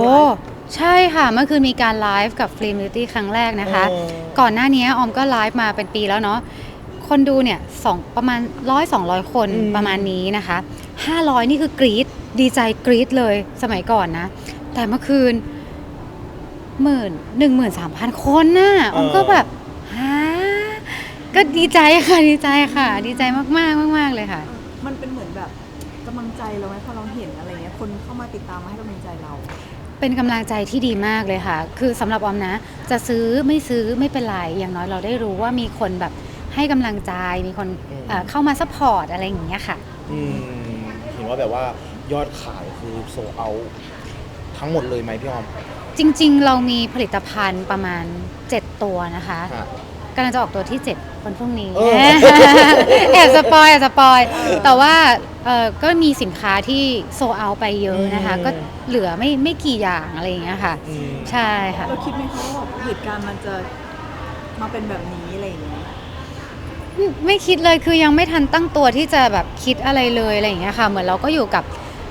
โอ้ใช่ค่ะเมื่อคืนมีการไลฟ์กับฟิล์มบิวตี้ครั้งแรกนะคะเออก่อนหน้านี้ออมก็ไลฟ์มาเป็นปีแล้วเนาะคนดูเนี่ยสองประมาณร้อยสองร้อยคนอืมประมาณนี้นะคะห้าร้อยนี่คือกรี๊ดดีใจกรี๊ดเลยสมัยก่อนนะ แต่เมื่อคืนหมื่นหนึ่งหมื่นสามพันคนน่ะออมก็แบบฮะก็ดีใจค่ะดีใจค่ะ ดีใจมากมากๆมากๆเลยค่ะ มันเป็นเหมือนแบบกำลังใจเราไหมพอเราเห็นอะไรเงี้ยคนเข้ามาติดตามมาให้กำลังใจเรา เป็นกำลังใจที่ดีมากเลยค่ะ คือสำหรับออมนะ จะซื้อไม่ซื้อไม่เป็นไร อย่างน้อยเราได้รู้ว่ามีคนแบบให้กำลังใจ มีคนอืม เอ่อเข้ามาซัพพอร์ตอะไรอย่างเงี้ยค่ะ อืมเห็นว่าแบบว่ายอดขายคือโซเอาทั้งหมดเลยไหมพี่ออมจริงๆ เรามีผลิตภัณฑ์ประมาณ 7 ตัวนะคะ ฮะ กำลังจะออกตัวที่ 7 วันพรุ่งนี้ เออ แอบสปอยแอบสปอยแต่ว่าเอ่อก็มีสินค้าที่โซเอาไปเยอะนะคะก็เหลือไม่ไม่กี่อย่างอะไรอย่างเงี้ยค่ะ อืม ใช่ค่ะ เราคิดไหมคะว่าแบบเหตุการณ์มันจะมาเป็นแบบนี้อะไรอย่างเงี้ย ไม่ไม่คิดเลยคือยังไม่ทันตั้งตัวที่จะแบบคิดอะไรเลยอะไรอย่างเงี้ยค่ะ เหมือนเราก็อยู่กับ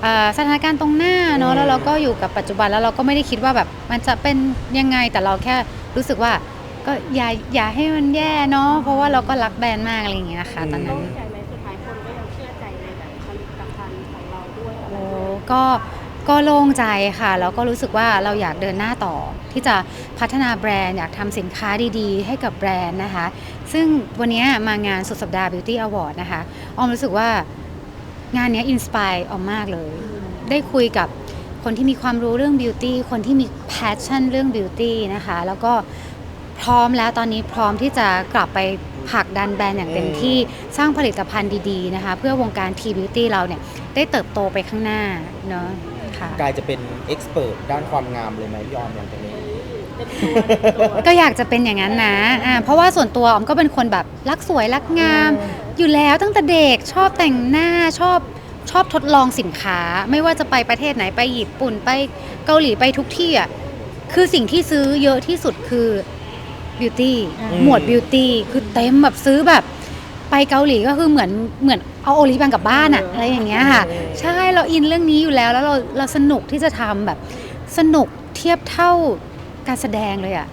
อ่าสถานการณ์ตรงหน้าเนาะอืม แล้วเราก็อยู่กับปัจจุบันแล้วเราก็ไม่ได้คิดว่าแบบมันจะเป็นยังไงแต่เราแค่รู้สึกว่า ก็อย่าอย่าให้มันแย่เนาะเพราะว่าเราก็รักแบรนด์มากอะไรอย่างเงี้ยค่ะตอนนั้น ใจไหมสุดท้ายคนก็ยังเชื่อใจในแบบผลิตภัณฑ์ของเราด้วยอะไรโอ้ด้วยก็ก็โล่งใจค่ะ แล้วก็รู้สึกว่าเราอยากเดินหน้าต่อ ที่จะพัฒนาแบรนด์อยากทำสินค้าดีๆ ให้กับแบรนด์นะคะ ซึ่งวันนี้มางานสุดสัปดาห์ Beauty Award นะคะออมรู้สึกว่างานเนี้อินสปายออมมากเลย ได้คุยกับคนที่มีความรู้เรื่อง Beauty คนที่มี passion เรื่อง Beauty นะคะ แล้วก็ พร้อมแล้วตอนนี้พร้อมที่จะกลับไปผลักดันแบรนด์อย่างเต็มที่สร้างผลิตภัณฑ์ดีๆนะคะ เพื่อวงการ T Beauty เราเนี่ยได้เติบโตไปข้างหน้าเนาะค่ะกลายจะเป็นเอ็กซ์เพรสด้านความงามเลยไหมพี่ออมอย่างตรงนี้เป็นตัวเป็นตัวก็อยากจะเป็นอย่างนั้นนะอ่าเพราะว่าส่วนตัวออมก็เป็นคนแบบรักสวยรักงาม อยู่แล้วตั้งแต่เด็กชอบแต่งหน้าชอบชอบทดลองสินค้า ไม่ว่าจะไปประเทศไหนไปญี่ปุ่นไปเกาหลีไปทุกที่อะคือสิ่งที่ซื้อเยอะที่สุดคือ บิวตี้อืมหมวดบิวตี้คือเต็มแบบซื้อแบบ ไปเกาหลีก็คือเหมือนเหมือนเอาโอลิฟแบงกลับบ้านอะอะไรอย่างเงี้ยค่ะ ใช่เราอินเรื่องนี้อยู่แล้วแล้วเราเราสนุกที่จะทำแบบสนุกเทียบเท่าการแสดงเลยอะ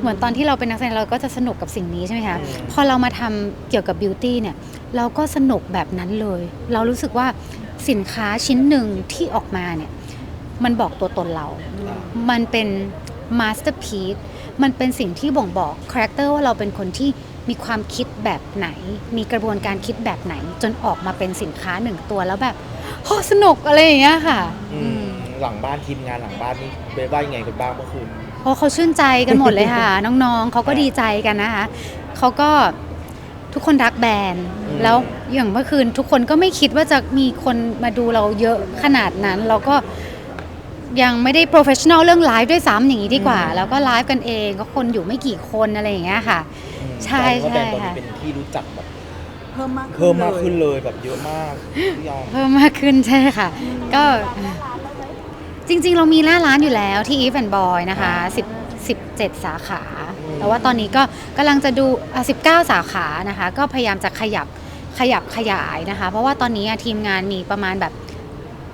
เหมือนตอนที่เราเป็นนักแสดงเราก็จะสนุกกับสิ่งนี้ใช่ไหมคะอืมพอเรามาทำเกี่ยวกับบิวตี้เนี่ยเราก็สนุกแบบนั้นเลย เรารู้สึกว่าสินค้าชิ้นหนึ่งที่ออกมาเนี่ยมันบอกตัวตนเรา มันเป็นมาสเตอร์พีซ มันเป็นสิ่งที่บ่งบอกคาแรคเตอร์ว่าเราเป็นคนที่มีความคิดแบบไหน มีกระบวนการคิดแบบไหน จนออกมาเป็นสินค้าหนึ่งตัวแล้วแบบโหสนุกอะไรอย่างเงี้ยค่ะอืมหลังบ้านทีมงานหลังบ้านนี่เบสว่ายังไงกันบ้างเมื่อคืนเพราะเขาชื่นใจกันหมดเลยค่ะ น้องๆเขาก็ดีใจกันนะคะเขาก็ทุกคนรักแบรนด์อืมแล้วอย่างเมื่อคืนทุกคนก็ไม่คิดว่าจะมีคนมาดูเราเยอะขนาดนั้น เราก็ ยังไม่ได้โปรเฟชชั่นอลเรื่องไลฟ์ด้วยซ้ำอย่างนี้ดีกว่า แล้วก็ไลฟ์กันเองก็คนอยู่ไม่กี่คนอะไรอย่างเงี้ยค่ะอืมใช่แต่ว่าแบรนด์ตอนใช่นี้ค่ะ เป็นที่รู้จักแบบเพิ่มมากเพิ่มมากขึ้นเลยแบบเยอะมากพี่ออมเพิ่มมากขึ้นใช่ค่ะ ก็จริง ๆ เรามีหน้าร้านอยู่แล้วที่ Eve and Boy นะคะ10 17 สาขาอืมแต่ว่าตอนนี้ก็กำลังจะดูอะ19 สาขานะคะ ก็พยายามจะขยับขยับขยายนะคะ เพราะว่าตอนนี้อะทีมงานมีประมาณแบบ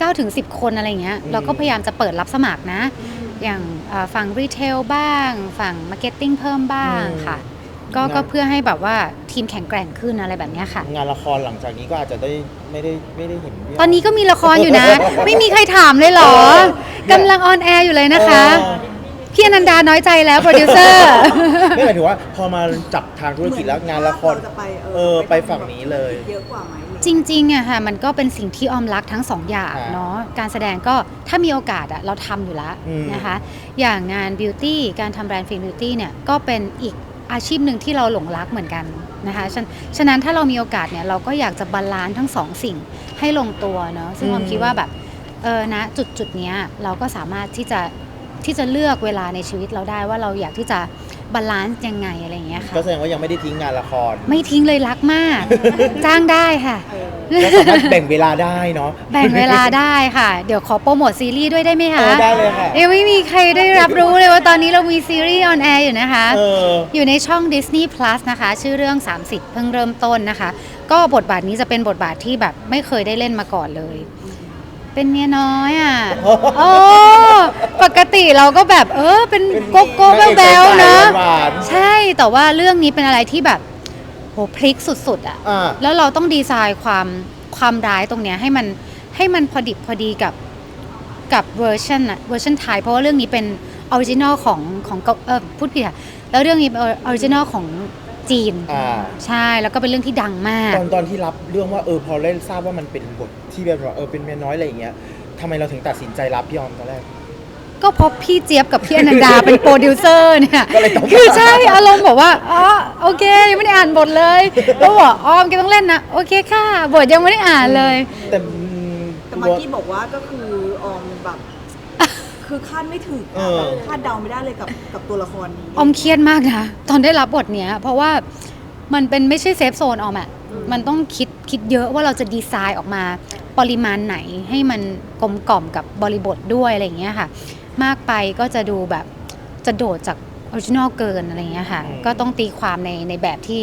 9ถึง10 คนอะไรเงี้ยเราก็พยายามจะเปิดรับสมัครนะ อย่างอ่าฝั่งรีเทลบ้าง ฝั่งมาร์เก็ตติ้งเพิ่มบ้างค่ะก็ก็เพื่อให้แบบว่าทีมแข็งแกร่งขึ้นอะไรแบบเนี้ยค่ะ งานละครหลังจากนี้ก็อาจจะได้ไม่ได้ไม่ได้เห็นพี่มตอนนี้ก็มีละครอยู่นะ ไม่มีใครถามเลยเหรอเออกำลังออนแอร์อยู่เลยนะคะเออพี่อนันดาน้อยใจแล้วโปรดิวเซอร์ไม่หมายถึงว่าพอมาจับทางธุรกิจแล้วงานละครเาจะไปเออไปฝั่งนี้เลยเยอะกว่าไหม จริงๆอะค่ะมันก็เป็นสิ่งที่ออมรักทั้งสองอย่างอ่าเนาะการแสดงก็ถ้ามีโอกาสอะเราทำอยู่แล้วอืม นะคะ อย่างงานบิวตี้การทำแบรนด์ฟิล์มบิวตี้เนี่ยก็เป็นอีกอาชีพหนึ่งที่เราหลงรักเหมือนกันนะคะฉะฉะนั้นถ้าเรามีโอกาสเนี่ยเราก็อยากจะบาลานซ์ทั้งสองสิ่งให้ลงตัวเนาะซึ่งออมคิดว่าแบบเออนะจุดจุดๆเนี้ยเราก็สามารถที่จะที่จะเลือกเวลาในชีวิตเราได้ว่าเราอยากที่จะ บาลานซ์ยังไงอะไรอย่างเงี้ยค่ะ ก็แสดงว่ายังไม่ได้ทิ้งงานละคร ไม่ทิ้งเลยรักมาก จ้างได้ค่ะ ก็สามารถแบ่งเวลาได้เนาะ แบ่งเวลาได้ค่ะ เดี๋ยวขอโปรโมทซีรีส์ด้วยได้ไหมเอคะอได้เลยค่ะยังไม่มีใครได้รับรู้เลยว่าตอนนี้เรามีซีรีส์ออนแอร์อยู่นะคะ เออ อยู่ในช่อง Disney Plus นะคะ ชื่อเรื่อง 30 เพิ่งเริ่มต้นนะคะ ก็บทบาทนี้จะเป็นบทบาทที่แบบไม่เคยได้เล่นมาก่อนเลย เป็นเมียน้อยอะ โอ้ ปกเราก็แบบเออเป็นโกโก้แบลๆนะ หวานใช่แต่ว่าเรื่องนี้เป็นอะไรที่แบบโหพลิกสุดๆอะๆอ่า แล้วเราต้องดีไซน์ความความร้ายตรงเนี้ยให้มันให้มันพอดิบพอดีกับกับเวอร์ชันอะเวอร์ชันไทยเพราะว่าเรื่องนี้เป็นออริจินอลของของเกาเออพูดผิดค่ะแล้วเรื่องนี้เป็นออริจินอลของจีน อ่าใช่แล้วก็เป็นเรื่องที่ดังมาก ตอนตอนที่รับเรื่องว่าเออพอเล่นทราบว่ามันเป็นบทที่แบบว่าเออเป็นเมียน้อยอะไรอย่างเงี้ยทำไมเราถึงตัดสินใจรับพี่ออมตอนแรก ก็เพราะพี่เจี๊ยบกับพี่อนันดา เป็นโปรดิวเซอร์เนี่ยก็เลยต้อง คือใช่อารมณ์บอกว่าอ๋อโอเคยังไม่ได้อ่านบทเลยก็บอกออมแกต้องเล่นนะโอเคค่ะบทยังไม่ได้อ่านเลย แต่แต่มากกี้บอกว่าก็คือออมแบบ คือคาดไม่ถึงเออะอแบบคาดเดาไม่ได้เลยกับกับตัวละครนี้ ออมเครียดมากนะ ตอนได้รับบทเนี้ย เพราะว่ามันเป็นไม่ใช่เซฟโซนออมอะ มันต้องคิดคิดเยอะว่าเราจะดีไซน์ออกมาปริมาณไหนให้มันกลมกล่อมกับบริบทด้วยอะไรอย่างเงี้ยค่ะ มากไปก็จะดูแบบจะโดดจากออริจินอลเกินอะไรอย่างเงี้ยค่ะอืมก็ต้องตีความในในแบบที่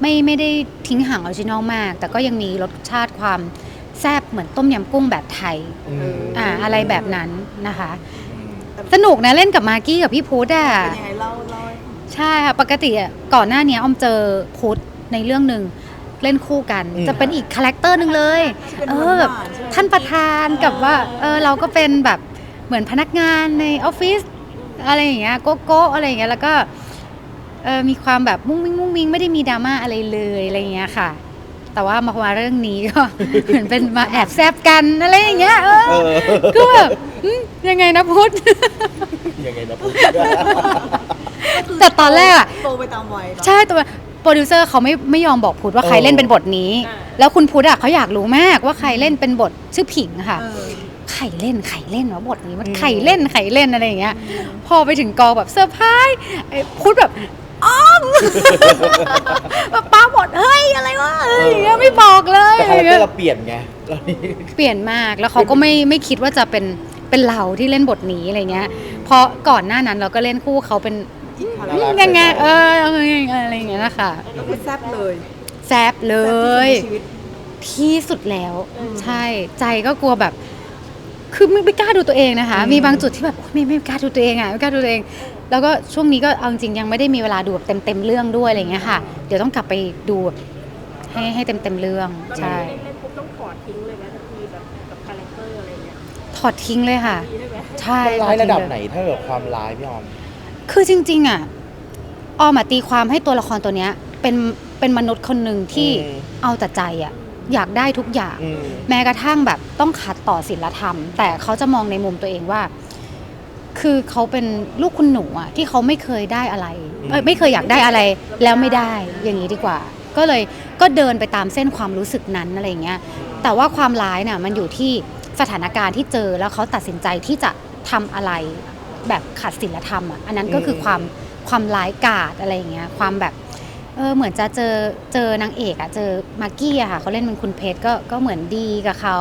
ไม่ไม่ได้ทิ้งห่างออริจินอลมาก แต่ก็ยังมีรสชาติความแซ่บเหมือนต้มยำกุ้งแบบไทยอืมอ่าอะไรแบบนั้นนะคะอืมสนุกนะเล่นกับมากกี้กับพี่พุทธอะเป็นยังไงเล่าเล่าให้ฟังใช่ค่ะ ปกติอะก่อนหน้านี้ออมเจอพุทธในเรื่องหนึ่ง เล่นคู่กัน อืม จะเป็นอีกคาแรคเตอร์หนึ่งเลยที่เป็นเอหอแบบวานๆใช่ไหมท่านประธานกับว่าเออเราก็เป็นแบบเหมือนพนักงานในออฟฟิศอะไรอย่างเงี้ยโกโก้อะไรอย่างเงี้ยแล้วก็เออมีความแบบมุ้งมิ้งมุ้งมิ้งไม่ได้มีดราม่าอะไรเลยอะไรอย่างเงี้ยค่ะ แต่ว่ามามาเรื่องนี้ก็ เหมือนเป็นมาแอบแซบกันอะไรอย่างเงี้ยเออเออก็แบบอืมยังไงนะพุทธ ยังไงนะพูด แต่ตอนแรกอะ โตไปตามวัยเนอะ ใช่ตัว โปรดิวเซอร์เขาไม่ไม่ยอมบอกพุทธว่าใครเออเล่นเป็นบทนี้แล้วคุณพุทธอะเขาอยากรู้มากว่าใครเล่นเป็นบทชื่อผิงค่ะ เออ ใครเล่นใครเล่นวะบทนี้มันใครเล่นใครเล่นอะไรอย่างเงี้ย พอไปถึงกองแบบเซอร์ไพรส์ไอ้พุทธแบบอ้อม แบบป้าบทเฮ้ยอะไรวะอะไรอย่างเงี้ยไม่บอกเลยแต่อะไรคาอแรย่างคเตอเงี้ร์ยเราเปลี่ยนไงเรานี่เปลี่ยนมากแล้วเขาก็ไม่ไม่คิดว่าจะเป็นเป็นเราที่เล่นบทนี้อะไรเงี้ย เพราะก่อนหน้านั้นเราก็เล่นคู่เขาเป็น อีกคาแรน่าครักยังไงเอออะไรอย่างเงี้ยอะไรอย่างเงี้ยนะคะก็คือแซ่บเลยแซบเลแซ่บที่สุดยในชีวิตที่สุดแล้ว ใช่ใจก็กลัวแบบ คือไม่ไม่กล้าดูตัวเองนะคะ มีบางจุดที่แบบโอ๊ยไม่ไม่กล้าดูตัวเองอะไม่กล้าดูตัวเอง แล้วก็ช่วงนี้ก็เอาจริงๆยังไม่ได้มีเวลาดูแบบเต็มเต็มๆเรื่องด้วยอะไรอย่างเงี้ยค่ะ เดี๋ยวต้องกลับไปดูแบบให้ให้เต็มเต็มๆเรื่องตอนใช่นี้เล่นเล่นปุ๊บต้องถอดทิ้งเลยไหมทันทีแบบกับคาแรคเตอร์อะไรเงี้ยถอดทิ้งเลยค่ะดีใช่ไหมใช่มันร้ายถอทิ้งระดับเลยไหนถ้าเกิดความร้ายพี่ออม คือจริงๆอะออมอะตีความให้ตัวละครตัวเนี้ยเป็นเป็นมนุษย์คนหนึ่งที่อืม เอาแต่ใจอะอยากได้ทุกอย่าง อืม แม้กระทั่งแบบต้องขัดต่อศีลธรรม แต่เขาจะมองในมุมตัวเองว่า คือเขาเป็นลูกคุณหนูอะที่เขาไม่เคยได้อะไรเอ้ยไม่เคยอยากได้อะไรแล้วไม่ได้อย่างนี้ดีกว่า ก็เลยก็เดินไปตามเส้นความรู้สึกนั้นอะไรอย่างเงี้ยแต่ว่าความร้ายน่ะมันอยู่ที่สถานการณ์ที่เจอแล้วเขาตัดสินใจที่จะทำอะไร แบบขัดศีลธรรมอะอันนั้นก็คือความความร้ายกาจอะไรอย่างเงี้ยความแบบเออเหมือนจะเจอเจอนางเอกอะเจอมากกี้อะค่ะเขาเล่นเป็นคุณเพชรก็ก็เหมือนดีกับเขา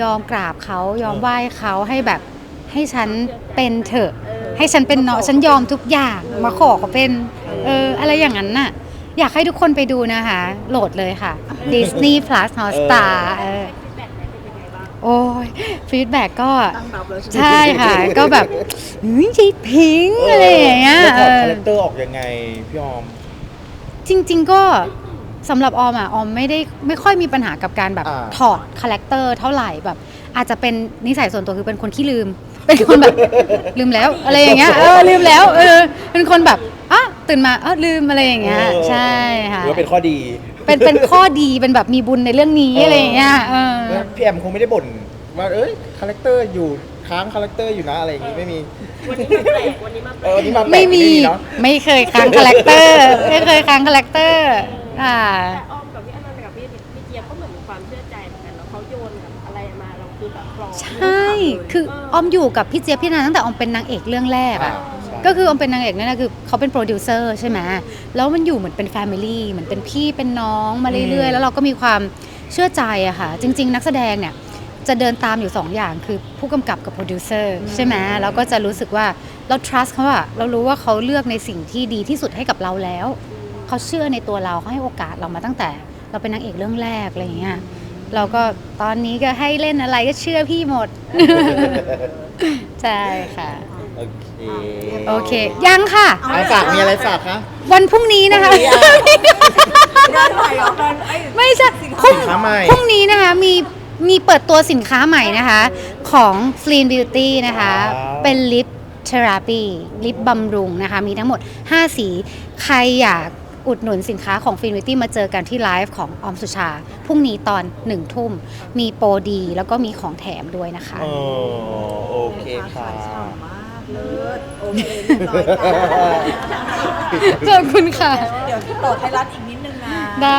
ยอมกราบเขายอมไหว้เขาให้แบบให้ฉันเป็นเถอะ ให้ฉันเป็นเนาะฉันยอมทุกอย่างมาขอเขาเป็นเอออะไรอย่างนั้นน่ะอยากให้ทุกคนไปดูนะคะ โหลดเลยค่ะ Disney Plus Hotstar เออ โอ้ยฟีดแบ็กก็ตั้งรับแล้วใช่ไหมใช่ค่ะ ก็แบบหืมชีพิงค์อะไรอย่างเงี้ยแล้วถเออดอคาแรคเตอร์ออกยังไงพี่ออม จริง ๆ ก็สำหรับออมอะออมไม่ได้ไม่ค่อยมีปัญหากับการแบบอ่า ถอดคาแรคเตอร์เท่าไหร่แบบ อาจจะเป็นนิสัยส่วนตัวคือเป็นคนขี้ลืม เป็นคนแบบ ลืมแล้ว อะไรอย่างเงี้ยเออลืมแล้วเออเป็นคนแบบอะ ตื่นมาเออลืมอะไรอย่างเงี้ยเออใช่ค่ะหรือว่าเป็นข้อดีเป็นเป็นข้อดีเป็นแบบมีบุญในเรื่องนี้เออออะไรอย่างเงี้ยเออพี่แอมคงไม่ได้บ่นว่าเอ้ยคาแรคเตอร์อยู่ค้างคาแรคเตอร์อยู่นะอะไรอย่างงี้ไม่มีวันนี้มาแปลกวันนี้มาแปลเออกวันนี้มาแปลกไม่มีเนาะไม่เคยค้างคาแรคเตอร์ไม่เคยค้างคาแรคเตอร์ค่ะแต่อ้อมกับพี่อนันต์กับพี่พี่เจี๊ยบก็เหมือนมีความเชื่อใจเหมือนกันแล้วเขาโยนกับอะไรมาเราคือแบบกรองใช่ คือออมอยู่กับพี่เจี๊ยบพี่นาตั้งแต่ออมเป็นนางเอกเรื่องแรกอ่าอะใช่ ก็คือออมเป็นนางเอกนั่นนะคือเขาเป็นโปรดิวเซอร์ใช่ไหมแล้วมันอยู่เหมือนเป็นแฟมิลี่เหมือนเป็นพี่เป็นน้องมาเรื่อยๆ แล้วเราก็มีความเชื่อใจอะค่ะจริง ๆ นักแสดงเนี่ยจะเดินตามอยู่สองอย่างคือผู้กำกับกับโปรดิวเซอร์ใช่ไหมเราก็จะรู้สึกว่าเรา trust เขาอะเรารู้ว่าเขาเลือกในสิ่งที่ดีที่สุดให้กับเราแล้ว เขาเชื่อในตัวเราเขาให้โอกาสเรามาตั้งแต่ เราเป็นนางเอกเรื่องแรกอะไรอย่างเงี้ยเราก็ตอนนี้ก็ให้เล่นอะไรก็เชื่อพี่หมด ใช่ค่ะแโอเคโอเค ยังค่ะอะไรฝากมีอะไรฝากคะ วันพรุ่งนี้นะคะพรุ่งนี้อะเดินใหม่เหรอเดินไอ้ไม่ใช่สินพรุ่งสินค้าใหม่ พรุ่งนี้นะคะมีมีเปิดตัวสินค้าใหม่นะคะ ของ f l e e n Beauty นะคะว้าวเป็นลิปเทอราปีลิปบำรุงนะคะ มีทั้งหมด 5 สี ใครอยากอุดหนุนสินค้าของ f l e e n Beauty มาเจอกันที่ไลฟ์ของออมสุชา พรุ่งนี้ตอน 1 ทุ่ม มีโปรดี แล้วก็มีของแถมด้วยนะคะเออโอเคค่ะขายฉ่ำมาก เลิศโอเคเรียบร้อยค่ะขอบคุณค่ะ เดี๋ยวต่อไทยรัฐอีกนิดนึงนะ ได้